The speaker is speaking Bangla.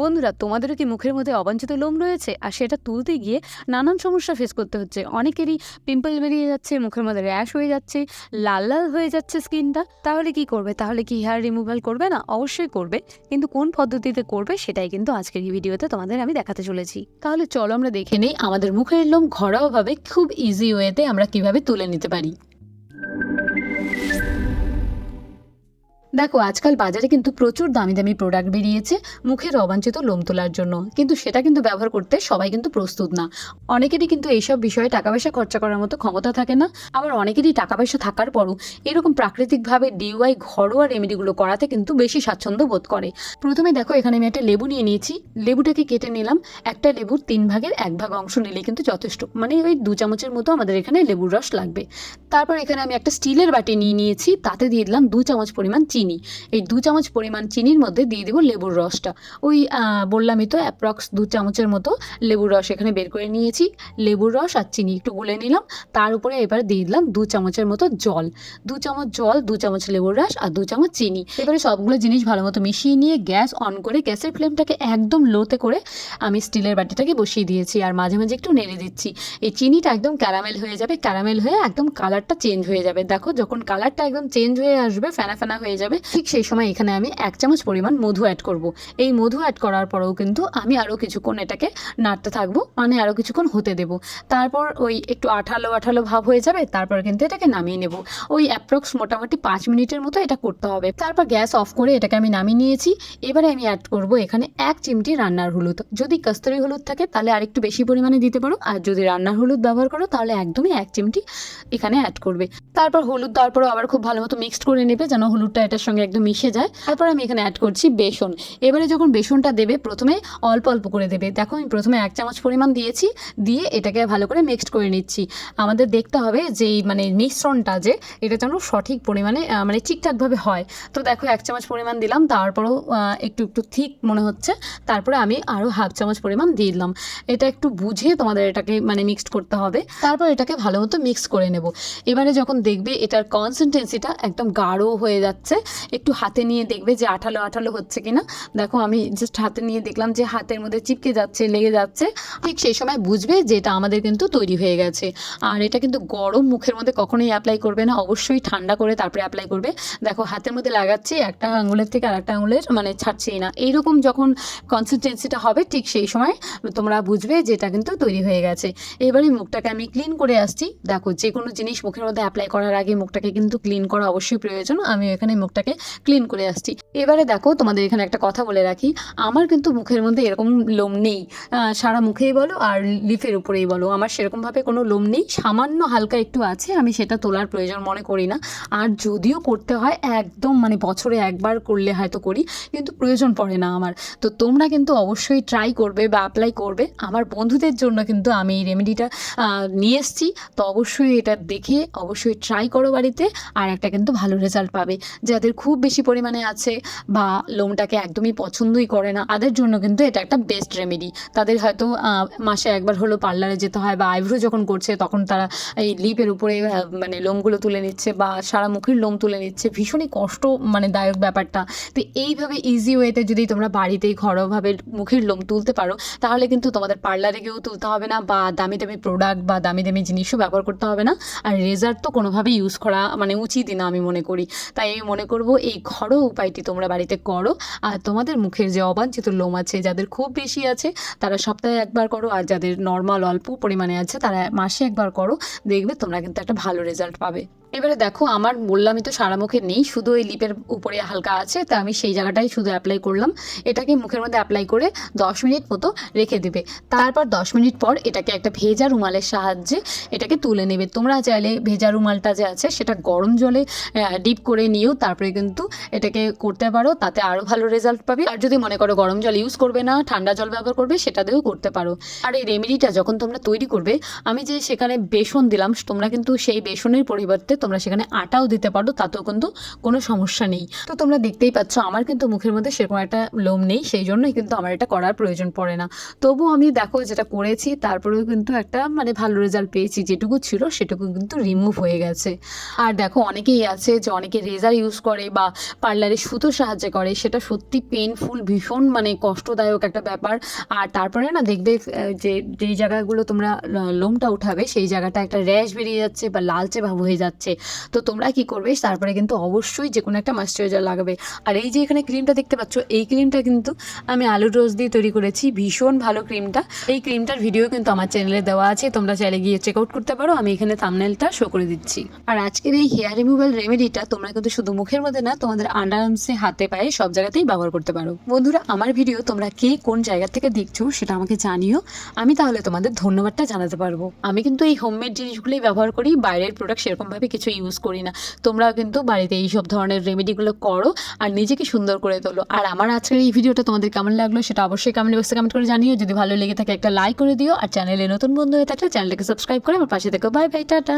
বন্ধুরা, তোমাদেরও কি মুখের মধ্যে অবাঞ্ছিত লোম রয়েছে? আর সেটা তুলতে গিয়ে নানান সমস্যা ফেস করতে হচ্ছে। অনেকেরই পিম্পল বেরিয়ে যাচ্ছে, মুখের মধ্যে র্যাশ হয়ে যাচ্ছে, লাল লাল হয়ে যাচ্ছে স্কিনটা তাহলে কি করবে? তাহলে কি হেয়ার রিমুভাল করবে না? অবশ্যই করবে। কিন্তু কোন পদ্ধতিতে করবে সেটাই কিন্তু আজকের এই ভিডিওতে তোমাদের আমি দেখাতে চলেছি। তাহলে চলো আমরা দেখে নেই, আমাদের মুখের লোম ঘরোয়াভাবে খুব ইজি ওয়েতে আমরা কীভাবে তুলে নিতে পারি। দেখো, আজকাল বাজারে কিন্তু প্রচুর দামি দামি প্রোডাক্ট বেরিয়েছে মুখের অবাঞ্ছিত লোম তোলার জন্য। কিন্তু সেটা কিন্তু ব্যবহার করতে সবাই কিন্তু প্রস্তুত না। অনেকেরই কিন্তু এইসব বিষয়ে টাকা পয়সা খরচা করার মতো ক্ষমতা থাকে না। আবার অনেকেরই টাকা পয়সা থাকার পরও এরকম প্রাকৃতিকভাবে ডিওয়াই ঘরোয়া রেমেডিগুলো করাতে কিন্তু বেশি স্বাচ্ছন্দ্য বোধ করে। প্রথমে দেখো, এখানে আমি একটা লেবু নিয়ে নিয়েছি। লেবুটাকে কেটে নিলাম। একটা লেবুর তিন ভাগের এক ভাগ অংশ নিলে কিন্তু যথেষ্ট। মানে ওই দু চামচের মতো আমাদের এখানে লেবুর রস লাগবে। তারপর এখানে আমি একটা স্টিলের বাটি নিয়ে নিয়েছি। তাতে দিয়ে দিলাম দু চামচ পরিমাণ চিনি। এই দু চামচ পরিমাণ চিনির মধ্যে দিয়ে দেবো লেবুর রসটা। ওই বললামই তো অ্যাপ্রক্স দু চামচের মতো লেবুর রস এখানে বের করে নিয়েছি। লেবুর রস আর চিনি একটু গুলে নিলাম। তার উপরে এবার দিয়ে দিলাম দু চামচের মতো জল। দু চামচ জল, দু চামচ লেবুর রস আর দু চামচ চিনি। এবারে সবগুলো জিনিস ভালো মতো মিশিয়ে নিয়ে গ্যাস অন করে গ্যাসের ফ্লেমটাকে একদম লোতে করে আমি স্টিলের বাটিটাকে বসিয়ে দিয়েছি। আর মাঝে মাঝে একটু নেড়ে দিচ্ছি। এই চিনিটা একদম ক্যারামেল হয়ে যাবে। ক্যারামেল হয়ে একদম কালারটা চেঞ্জ হয়ে যাবে। দেখো যখন কালারটা একদম চেঞ্জ হয়ে আসবে, ফেনা ফেনা হয়ে যাবে। ঠিক সেই সময় এখানে আমি এক চামচ পরিমাণ মধু অ্যাড করব। এই মধু অ্যাড করার পরেও কিন্তু আমি আরও কিছুক্ষণ এটাকে নাড়তে থাকব মানে আরও কিছুক্ষণ হতে দেব। তারপর ওই একটু আঠালো আঠালো ভাব হয়ে যাবে, তারপর কিন্তু এটাকে নামিয়ে নেব। ওই অ্যাপ্রক্স মোটামুটি পাঁচ মিনিটের মতো এটা করতে হবে। তারপর গ্যাস অফ করে এটাকে আমি নামিয়ে নিয়েছি। এবারে আমি অ্যাড করব এখানে এক চিমটি রান্নার হলুদ। যদি কস্তুরি হলুদ থাকে তাহলে আরেকটু বেশি পরিমাণে দিতে পারো। আর যদি রান্নার হলুদ ব্যবহার করো তাহলে একদমই এক চিমটি এখানে অ্যাড করবে। তারপর হলুদ দেওয়ার পরও আবার খুব ভালো মতো মিক্সড করে নেবে, যেন হলুদটা এটার সঙ্গে একদম মিশে যায়। তারপর আমি এখানে অ্যাড করছি বেসন। এবারে যখন বেসনটা দেবে, প্রথমে অল্প অল্প করে দেবে। দেখো, আমি প্রথমে এক চামচ পরিমাণ দিয়েছি, দিয়ে এটাকে ভালো করে মিক্সড করে নিচ্ছি। আমাদের দেখতে হবে যে মানে মিশ্রণটা যে এটা যেন সঠিক পরিমাণে মানে ঠিকঠাকভাবে হয়। তো দেখো, এক চামচ পরিমাণ দিলাম, তারপরেও একটু একটু ঠিক মনে হচ্ছে। তারপরে আমি আরও হাফ চামচ পরিমাণ দিয়ে দিলাম। এটা একটু বুঝে তোমাদের এটাকে মানে মিক্সড করতে হবে। তারপর এটাকে ভালো মতো মিক্স করে নেব। এবারে যখন দেখবে এটার কনসিস্টেন্সিটা একদম গাঢ় হয়ে যাচ্ছে একটু হাতে নিয়ে দেখবে যে আঠালো আঠালো হচ্ছে কিনা। দেখো আমি জাস্ট হাতে নিয়ে দেখলাম যে হাতের মধ্যে চিপকে যাচ্ছে, লেগে যাচ্ছে। ঠিক সেই সময় বুঝবে যে এটা আমাদের কিন্তু তৈরি হয়ে গেছে। আর এটা কিন্তু গরম মুখের মধ্যে কখনোই অ্যাপ্লাই করবে না। অবশ্যই ঠান্ডা করে তারপরে অ্যাপ্লাই করবে। দেখো হাতের মধ্যে লাগাচ্ছি, একটা আঙুলের থেকে আর একটা আঙুলের মানে ছাড়ছেই না। এইরকম যখন কনসিস্টেন্সিটা হবে ঠিক সেই সময় তোমরা বুঝবে যে এটা কিন্তু তৈরি হয়ে গেছে। এবারে মুখটাকে আমি ক্লিন করে আসছি। দেখো যে কোনো জিনিস মুখের মধ্যে অ্যাপ্লাই করার আগে মুখটাকে কিন্তু ক্লিন করা অবশ্যই প্রয়োজন। আমি এখানে মুখটাকে ক্লিন করে আসছি। এবারে দেখো তোমাদের এখানে একটা কথা বলে রাখি, আমার কিন্তু মুখের মধ্যে এরকম লোম নেই। সারা মুখেই বলো আর লিফের উপরেই বলো। আমার সেরকমভাবে কোনো লোম নেই, সামান্য হালকা একটু আছে, আমি সেটা তোলার প্রয়োজন মনে করি না। আর যদিও করতে হয়, একদম মানে বছরে একবার করলে হয়তো করি, কিন্তু প্রয়োজন পড়ে না আমার। তো তোমরা কিন্তু অবশ্যই ট্রাই করবে বা অ্যাপ্লাই করবে। আমার বন্ধুদের জন্য কিন্তু আমি এই রেমেডিটা নিয়ে এসেছি। তো অবশ্যই এটা দেখে অবশ্যই ট্রাই করো বাড়িতে, আর একটা কিন্তু ভালো রেজাল্ট পাবে। যাদের খুব বেশি পরিমাণে আছে বা লোমটাকে একদমই পছন্দই করে না। তাদের জন্য কিন্তু এটা একটা বেস্ট রেমেডি তাদের হয়তো মাসে একবার হলো পার্লারে যেতে হয় বা আইব্রো যখন করছে তখন তারা এই লিপের উপরে মানে লোমগুলো তুলে নিচ্ছে বা সারা মুখের লোম তুলে নিচ্ছে। ভীষণই কষ্ট মানে দায়ক ব্যাপারটা। তো এইভাবে ইজি ওয়েতে যদি তোমরা বাড়িতেই ঘরোয়াভাবে মুখের লোম তুলতে পারো, তাহলে কিন্তু তোমাদের পার্লারে গিয়েও তুলতে হবে না বা দামি দামি প্রোডাক্ট বা দামি দামি জিনিসও ব্যবহার করতে হবে না। আর রেজার তো কোনোভাবেই ইউজ করা মানে উচিতই না আমি মনে করি। তাই আমি মনে করব, এই ঘরোয়া উপায়টি তোমরা বাড়িতে করো। আর তোমাদের মুখের যে অবাঞ্ছিত লোম আছে, যাদের খুব বেশি আছে, তারা সপ্তাহে একবার করো, আর যাদের নর্মাল অল্প পরিমাণে আছে, তারা মাসে একবার করো। দেখবে তোমরা কিন্তু একটা ভালো রেজাল্ট পাবে। এবারে দেখো, আমার বললামই তো সারা মুখে নেই, শুধু এই লিপের উপরে হালকা আছে, তা আমি সেই জায়গাটাই শুধু অ্যাপ্লাই করলাম। এটাকে মুখের মধ্যে অ্যাপ্লাই করে দশ মিনিট মতো রেখে দেবে। তারপর দশ মিনিট পর এটাকে একটা ভেজা রুমালের সাহায্যে এটাকে তুলে নেবে। তোমরা চাইলে ভেজা রুমালটা যে আছে, সেটা গরম জলে ডিপ করে নিয়েও তারপরে কিন্তু এটাকে করতে পারো, তাতে আরও ভালো রেজাল্ট পাবে। আর যদি মনে করো গরম জল ইউজ করবে না, ঠান্ডা জল ব্যবহার করবে, সেটা দিয়েও করতে পারো। আর এই রেমেডিটা যখন তোমরা তৈরি করবে, আমি যে সেখানে বেসন দিলাম, তোমরা কিন্তু সেই বেসনের পরিবর্তে তোমরা সেখানে আটাও দিতে পারো, তাতেও কিন্তু কোনো সমস্যা নেই। তো তোমরা দেখতেই পাচ্ছ, আমার কিন্তু মুখের মধ্যে সেরকম একটা লোম নেই, সেই জন্যই কিন্তু আমার এটা করার প্রয়োজন পড়ে না। তবু আমি দেখো যেটা করেছি, তারপরেও কিন্তু একটা মানে ভালো রেজাল্ট পেয়েছি, যেটুকু ছিল সেটুকু কিন্তু রিমুভ হয়ে গেছে। আর দেখো অনেকেই আছে যে অনেকে রেজার ইউজ করে বা পার্লারে সুতো সাহায্যে করে, সেটা সত্যি পেনফুল ভীষণ মানে কষ্টদায়ক একটা ব্যাপার। আর তারপরে না দেখবে যে যেই জায়গাগুলো তোমরা লোমটা উঠাবে, সেই জায়গাটা একটা র্যাশ বেরিয়ে যাচ্ছে বা লালচে ভাব হয়ে যাচ্ছে। তো তোমরা কি করবে? তারপরে কিন্তু অবশ্যই যে কোনো একটা ময়েশ্চারাইজার লাগাবে। আর এই যে এখানে ক্রিমটা দেখতে পাচ্ছ, এই ক্রিমটা কিন্তু আমি আলু রোজ দিয়ে তৈরি করেছি। ভীষণ ভালো ক্রিমটা এই ক্রিমটার ভিডিও কিন্তু আমার চ্যানেলে দেওয়া আছে। তোমরা চাইলে গিয়ে চেক আউট করতে পারো। আমি এখানে থামনেলটা শো করে দিচ্ছি। আর আজকের এই হেয়ার রিমুভাল রেমেডিটা তোমরা কিন্তু শুধু মুখের মধ্যে না, তোমাদের আন্ডার আর্মসে হাতে, পায়ে সব জায়গাতেই ব্যবহার করতে পারো। বন্ধুরা, আমার ভিডিও তোমরা কে কোন জায়গা থেকে দেখছ সেটা আমাকে জানিও। আমি তাহলে তোমাদের ধন্যবাদটা জানাতে পারব। আমি কিন্তু এই হোমমেড জিনিসগুলোই ব্যবহার করি। বাইরের প্রোডাক্ট সেরকমভাবে কিছু ইউজ করি না। তোমরা কিন্তু বাড়িতে এই সব ধরনের রেমেডিগুলো করো আর নিজেকে সুন্দর করে তোলো। আর আমার আজকের এই ভিডিওটা তোমাদের কেমন লাগল সেটা অবশ্যই কমেন্ট বক্সে কমেন্ট করে জানিও। যদি ভালো লেগে থাকে একটা লাইক করে দিও। আর চ্যানেলে নতুন বন্ধু হয়ে থাকলে চ্যানেলটাকে সাবস্ক্রাইব করে আমার পাশে থেকো বাই বাই টাটা।